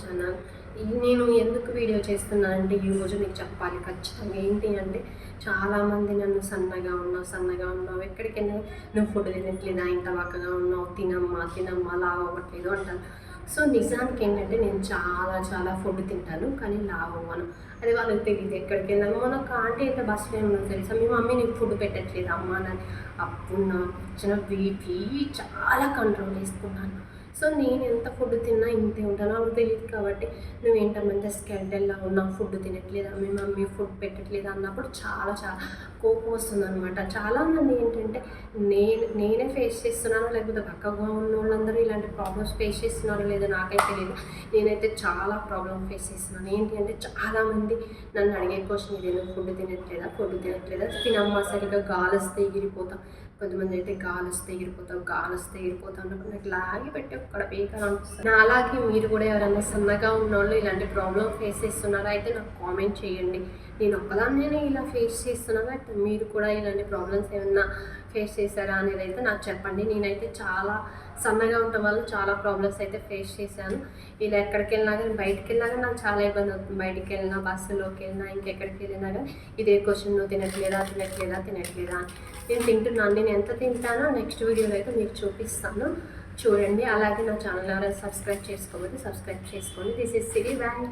Channel నేను ఎందుకు video చేస్తున్నానంటే ఈరోజు మీకు చెప్పాలి ఖచ్చితంగా ఏంటి అంటే చాలామంది నన్ను సన్నగా ఉన్నావు సన్నగా ఉన్నావు ఎక్కడికైనా నువ్వు ఫుడ్ తినట్లేదా ఇంత వక్కగా ఉన్నావు తినమ్మా తినమ్మా లావు అవ్వట్లేదు అంటారు. సో నిజానికి ఏంటంటే నేను చాలా చాలా ఫుడ్ తింటాను కానీ లావ్ అవ్వను. అది వాళ్ళకి తెలియదు ఎక్కడికి వెళ్ళాను మన ఒక ఆంటీ అయితే బస్సులో ఏమన్నా తెలుసా? మీ మమ్మీ నీకు ఫుడ్ పెట్టట్లేదు అమ్మ అని. అప్పుడు నాకు వచ్చిన బీపీ చాలా కంట్రోల్ చేసుకున్నాను సో నేను ఎంత ఫుడ్ తిన్నా ఇంతే ఉంటాను. నాకు తెలియదు కాబట్టి నువ్వు ఏంట మంచిగా స్కెల్టెల్లా ఉన్నావు ఫుడ్ తినట్లేదా? మీ మమ్మీ ఫుడ్ పెట్టట్లేదా? అన్నప్పుడు చాలా చాలా కోపం వస్తుంది అనమాట చాలామంది ఏంటంటే నేను నేనే ఫేస్ చేస్తున్నాను లేకపోతే పక్కగా ఉన్న వాళ్ళందరూ ప్రాబ్లమ్స్ ఫేస్ చేస్తున్నారో లేదో నాకైతే తెలియదు నేనైతే చాలా ప్రాబ్లమ్ ఫేస్ చేస్తున్నాను. ఏంటి అంటే చాలామంది నన్ను అడిగే క్వశ్చన్ ఇదేదో ఫుడ్ తినట్లేదా ఫుడ్ తినట్లేదా? తినమ్మా సరిగ్గా గాలి వస్తే ఎగిరిపోతాం. కొంతమంది అయితే గాలి వస్తే ఎగిరిపోతాం గాలి వస్తే ఎగిరిపోతాం అన్నప్పుడు నాకు లాగి పెట్టి ఒక్కడ పీకాలనిపిస్తుంది నా అలాగే మీరు కూడా ఎవరైనా సన్నగా ఉన్నోళ్ళు ఇలాంటి ప్రాబ్లమ్ ఫేస్ చేస్తున్నారా? అయితే నాకు కామెంట్ చేయండి. నేను ఒక్కదాన్నే ఇలా ఫేస్ చేస్తున్నాను. అయితే మీరు కూడా ఇలాంటి ప్రాబ్లమ్స్ ఏమన్నా ఫేస్ చేశారా అనేది అయితే నాకు చెప్పండి. నేనైతే చాలా సన్నగా ఉండటం వల్ల చాలా ప్రాబ్లమ్స్ అయితే ఫేస్ చేశాను. ఇలా ఎక్కడికి వెళ్ళినా కానీ బయటికి వెళ్ళినా కానీ నాకు చాలా ఇబ్బంది అవుతుంది. బయటికి వెళ్ళినా బస్సులోకి వెళ్ళినా ఇంకెక్కడికి వెళ్ళినా కానీ ఇదే క్వశ్చన్ నువ్వు తినట్లేదా తినట్లేదా తినట్లేదా అని. నేను తింటున్నాను. నేను ఎంత తింటానో నెక్స్ట్ వీడియోలో అయితే మీకు చూపిస్తాను. చూడండి. అలాగే నా ఛానల్ ఎవరైనా సబ్స్క్రైబ్ చేసుకోకపోతే సబ్స్క్రైబ్ చేసుకోండి. This is Siri band